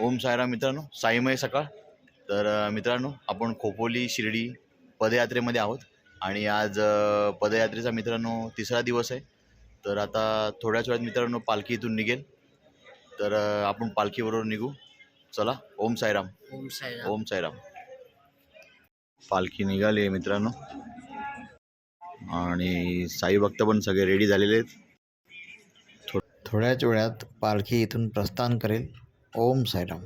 ओम साईराम मित्रांनो साईमय सकाळ. तर मित्रांनो आपण खोपोली शिर्डी पदयात्रेमध्ये आहोत. आणि आज पदयात्रेचा मित्रांनो तिसरा दिवस आहे. तर आता थोड्याच वेळात मित्रांनो पालखी इथून निघेल. तर आपण पालखीबरोबर निघू. चला ओम साईराम. ओम साईराम. ओम साईराम. पालखी निघाली आहे मित्रांनो. आणि साई भक्त पण सगळे रेडी झालेले आहेत. थो थोड्याच वेळात पालखी इथून प्रस्थान करेल. ओम सायराम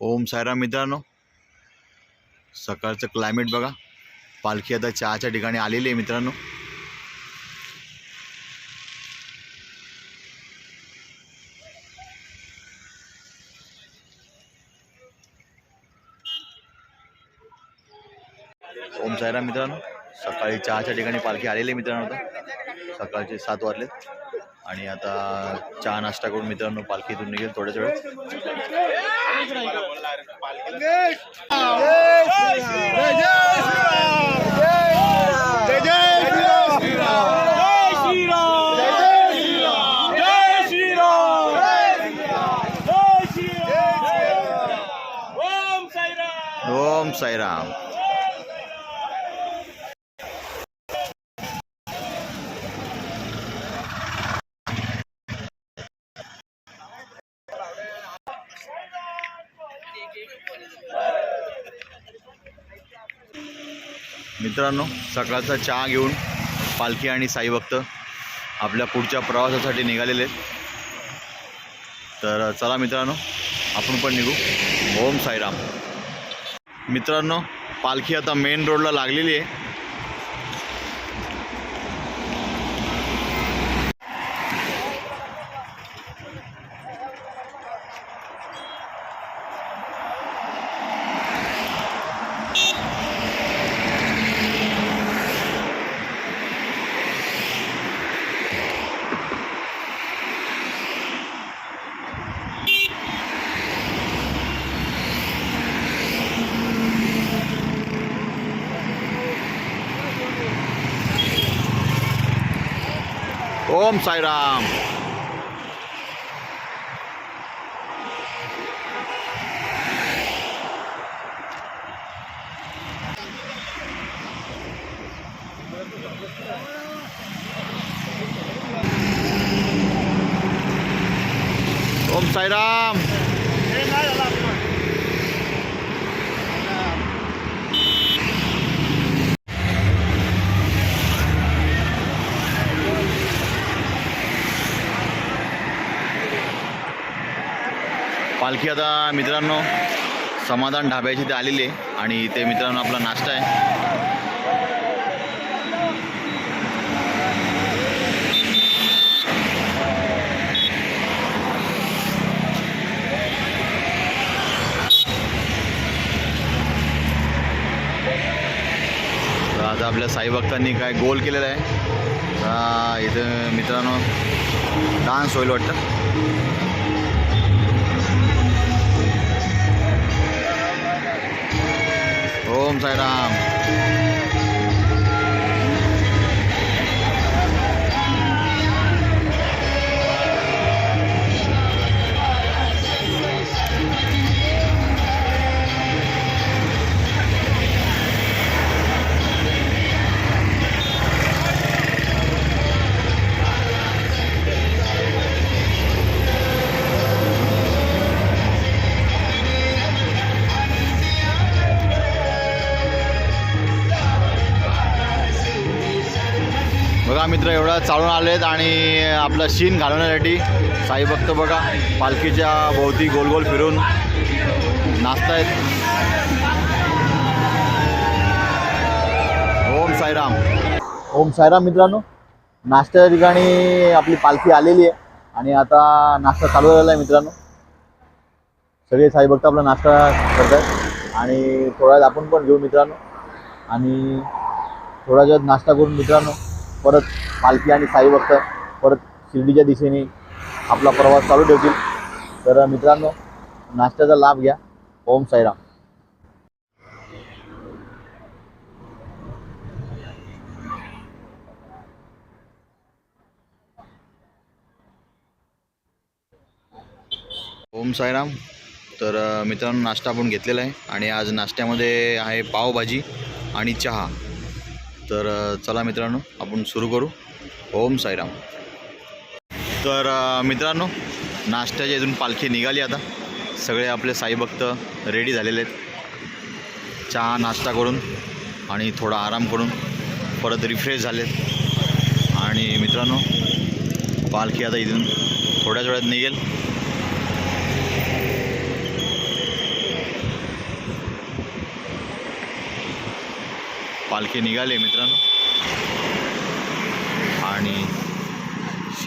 ओम सायराम मित्रांनो. सकाळचं क्लायमेट बघा. पालखी आता चहाच्या ठिकाणी आलेली आहे मित्रांनो. ओम सायराम मित्रांनो. सकाळी चहाच्या ठिकाणी पालखी आलेली आहे मित्रांनो सकाळचे सात वाजलेत. आणि आता चहा नाश्ता करून मित्रांनो पालखीतून निघेल थोड्याच वेळात ओम साईराम. मित्रांनो सकाळचा चहा घेऊन पालखी आणि साईभक्त आपल्या पुढच्या प्रवासासाठी निघालेले आहेत. तर चला मित्रांनो आपण पण निघू. ओम साईराम. मित्रांनो पालखी आता मेन रोडला लागलेली आहे. ओम साईराम ओम साईराम पालखी आता मित्रांनो समाधान ढाब्याची ते आलेली आहे आणि इथे मित्रांनो आपला नाश्ता आहे. तर आपल्या साई भक्तांनी काय गोल केलेला आहे. इथं मित्रांनो डान्स होईल वाटतं. ओम साईराम. चालून आलेत आणि आपला शीन घालवण्यासाठी साई भक्त बघा पालखीच्या भोवती गोल गोल फिरून नाचतायत. ओम साईराम. ओम साईराम मित्रांनो नाश्त्याच्या ठिकाणी आपली पालखी आलेली आहे आणि आता नाश्ता चालू झालेला आहे मित्रांनो. सगळे साई भक्त आपला नाश्ता करतात आणि थोड्या वेळात आपण पण घेऊ मित्रांनो. आणि थोड्या वेळात नाश्ता करून मित्रांनो परत पालखी आणि साई भक्त परत शिर्डीच्या दिशेने आपला प्रवास चालू ठेवतील. तर मित्रांनो नाश्त्याचा लाभ घ्या. ओम साईराम. ओम साईराम. तर मित्रांनो नाश्ता आपण घेतलेला आहे आणि आज नाश्त्यामध्ये आहे पावभाजी आणि चहा. तर चला मित्रांनो आपण सुरू करू. ओम साईराम. तर मित्रांनो नाश्त्याच्या इथून पालखी निघाली आता. सगळे आपले साईभक्त रेडी झालेले आहेत. चहा नाश्ता करून आणि थोडा आराम करून परत रिफ्रेश झालेत. आणि मित्रांनो पालखी आता इथून थोड्याच वेळात निघेल. पालखी निघाली मित्रांनो आणि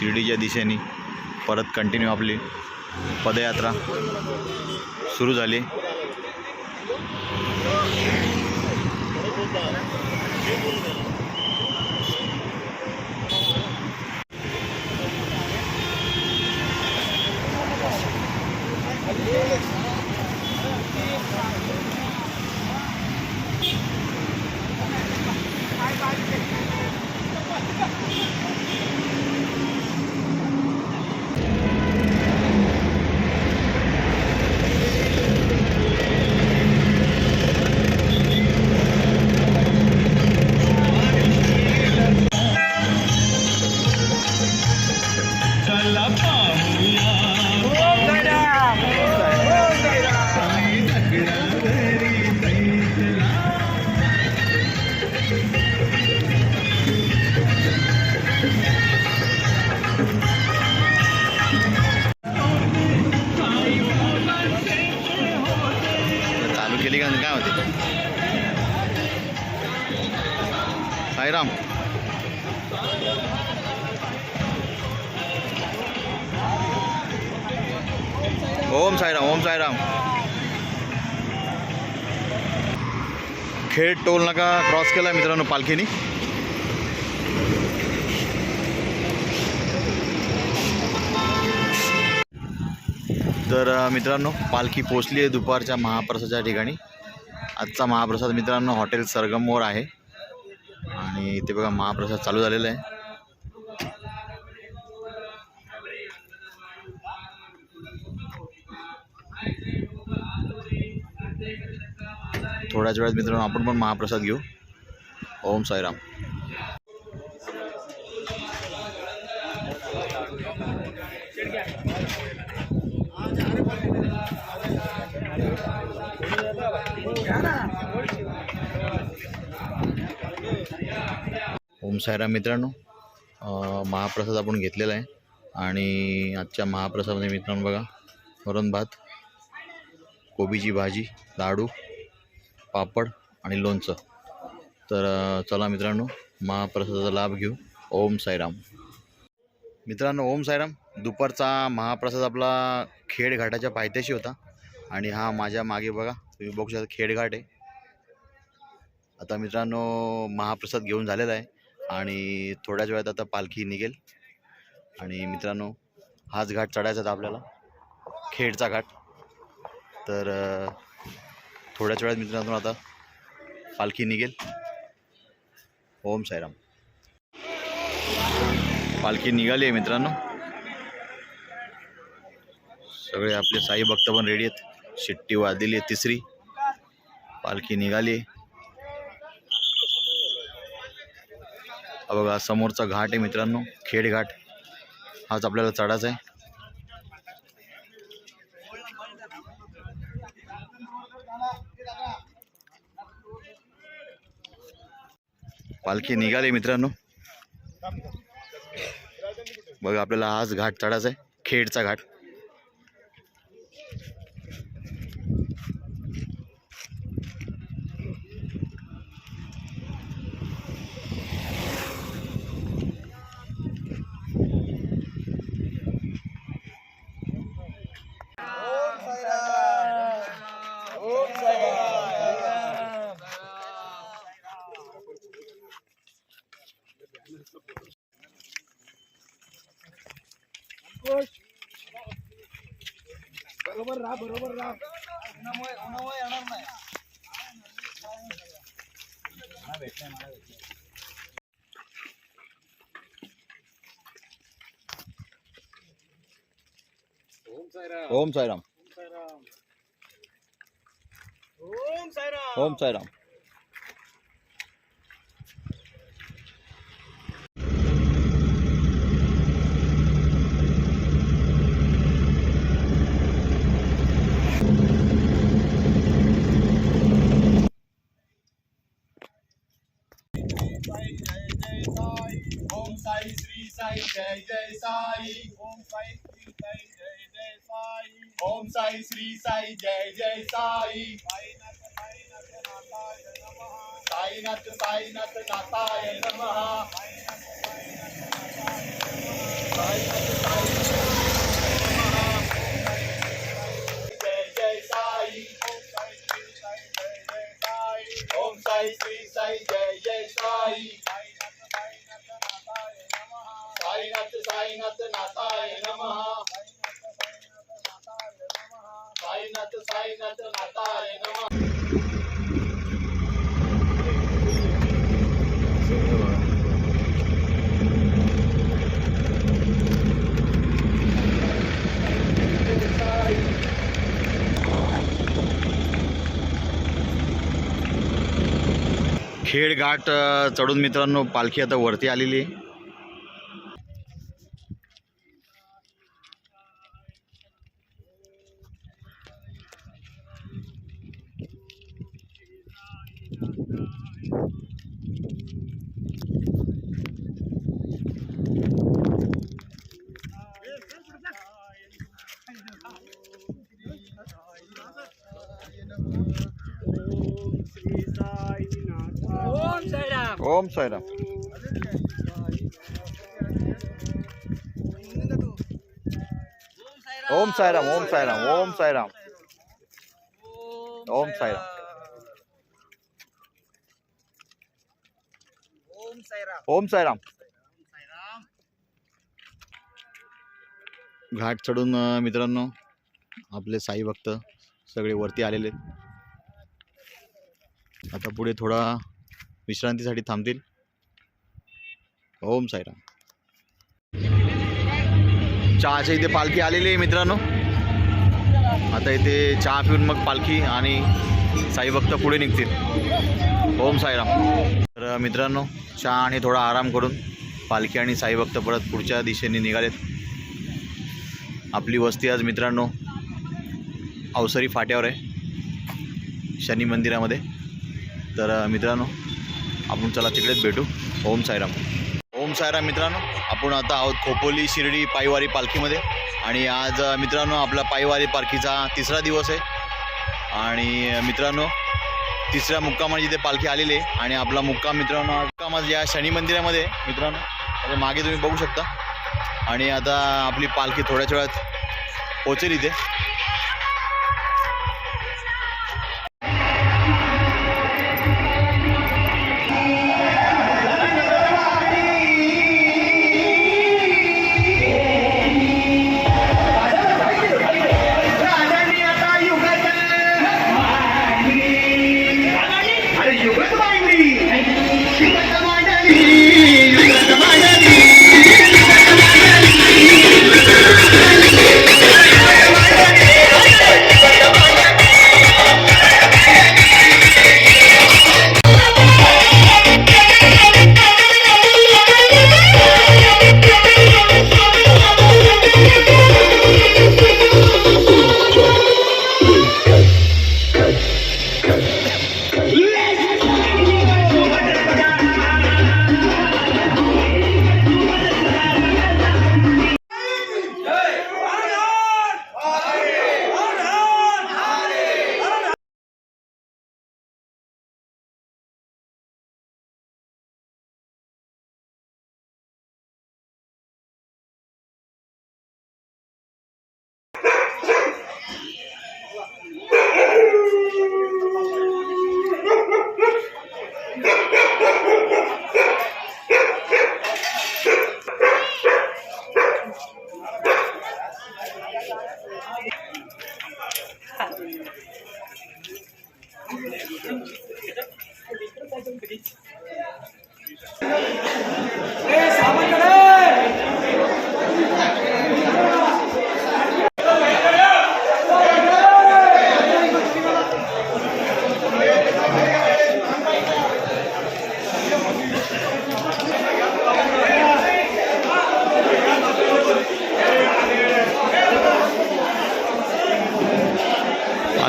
शिर्डीच्या दिशेने परत कंटिन्यू आपली पदयात्रा सुरू झाली. साईराम. ओम साईराम ओम साईराम. खेड टोल नाका क्रॉस केला मित्रांनो पालखीनी. तर मित्रांनो पालखी पोचली आहे दुपारच्या महाप्रसादाच्या ठिकाणी. आजचा महाप्रसाद मित्रांनो हॉटेल सरगमवर आहे. आणि इथे बघा महाप्रसाद चालू झालेला आहे. थोड्याच वेळात मित्रांनो आपण पण महाप्रसाद घेऊ. ओम साईराम. ओम साईराम मित्रांनो. महाप्रसाद आपण घेतलेला आहे. आणि आजच्या महाप्रसादामध्ये मित्रांनो बघा वरण भात कोबीची भाजी लाडू पापड आणि लोणचं. तर चला मित्रांनो महाप्रसादाचा लाभ घेऊ. ओम साईराम. मित्रांनो ओम साईराम दुपारचा महाप्रसाद आपला खेड घाटाच्या पायथ्याशी होता. आणि हा माझ्या मागे बघा तुम्ही बघू शकता खेडघाट आहे. आता मित्रांनो महाप्रसाद घेऊन झालेला आहे. आणि थोड्याच वेळात आता पालखी निघेल. आणि मित्रांनो हाच घाट चढायचा आहे आपल्याला. खेडचा घाट. तर थोड्याच वेळात मित्रांनो आता पालखी निघेल. ओम साईराम. पालखी निघाली आहे मित्रांनो. सगळे आपले साई भक्त पण रेडी आहेत. शिट्टी वाजलेली आहे तिसरी. पालखी निघाली आहे. हा बघा समोरचा घाट आहे मित्रांनो खेड घाट. हाच आपल्याला चढायचा आहे. पालखी निघाली मित्रांनो. बघा आपल्याला हाच घाट चढायचा आहे खेडचा घाट. बरोबर राहा बरोबर राहा उन्हामुळे उन्हामुळे येणार नाही मला भेटलंय मला भेटलंय ओम साईराम ओम साईराम ओम साईराम ओम साईराम साई, श्री साई, जय जय साई। ओम साई, श्री साई, जय जय साई। ओम साई, श्री साई, जय जय साई। नाथाय नमः। साईनाथ साईनाथ, नाथाय नमः। जय जय साई ओम साई श्री साई जय जय साई। ओम साई, श्री साई, जय जय साई। साईनाथ साईनाथ नाथाय नमः. साईनाथ साईनाथ नाथाय नमः. खेड घाट चढून मित्रांनो पालखी आता वरती आलेली आहे. ओम साईराम. ओम साईराम. ओम साईराम ओम साईराम ओम साईराम. ओम साईराम. घाट चढून मित्रांनो आपले साई भक्त सगळे वरती आलेले आता पुढे थोडा विश्रांतीसाठी थांबतील. ओम साईराम. चहाच्या इथे पालखी आलेली आहे मित्रांनो. आता इथे चहा पिऊन मग पालखी आणि साई भक्त पुढे निघतील. ओम साईराम. तर मित्रांनो चहा आणि थोडा आराम करून पालखी आणि साई भक्त परत पुढच्या दिशेने निघालेत. आपली वस्ती आज मित्रांनो अवसरी फाट्यावर आहे. शनी मंदिरामध्ये. तर मित्रांनो आपण चला तिकडेच भेटू. ओम साईराम. ओम साईराम मित्रांनो आपण आता आहोत खोपोली शिर्डी पायवारी पालखीमध्ये. आणि आज मित्रांनो आपला पायवारी पालखीचा तिसरा दिवस आहे. आणि मित्रांनो तिसऱ्या मुक्कामाने इथे पालखी आलेली आहे. आणि आपला मुक्काम मित्रांनो मुक्काम आज या शनी मंदिरामध्ये मित्रांनो. आता मागे तुम्ही बघू शकता. आणि आता आपली पालखी थोड्याच वेळात पोचेल इथे. Yeah.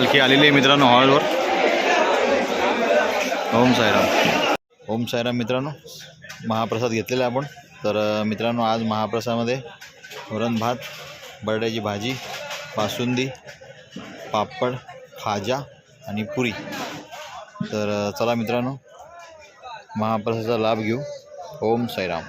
पालखी आलेली आहे मित्रांनो हॉलवर. ओम साईराम. ओम साईराम मित्रांनो. महाप्रसाद घेतलेला आपण. तर मित्रांनो आज महाप्रसादामध्ये वरण भात बरड्याची भाजी बासुंदी पापड खाजा आणि पुरी. तर चला मित्रांनो महाप्रसादाचा लाभ घेऊ. ओम साईराम.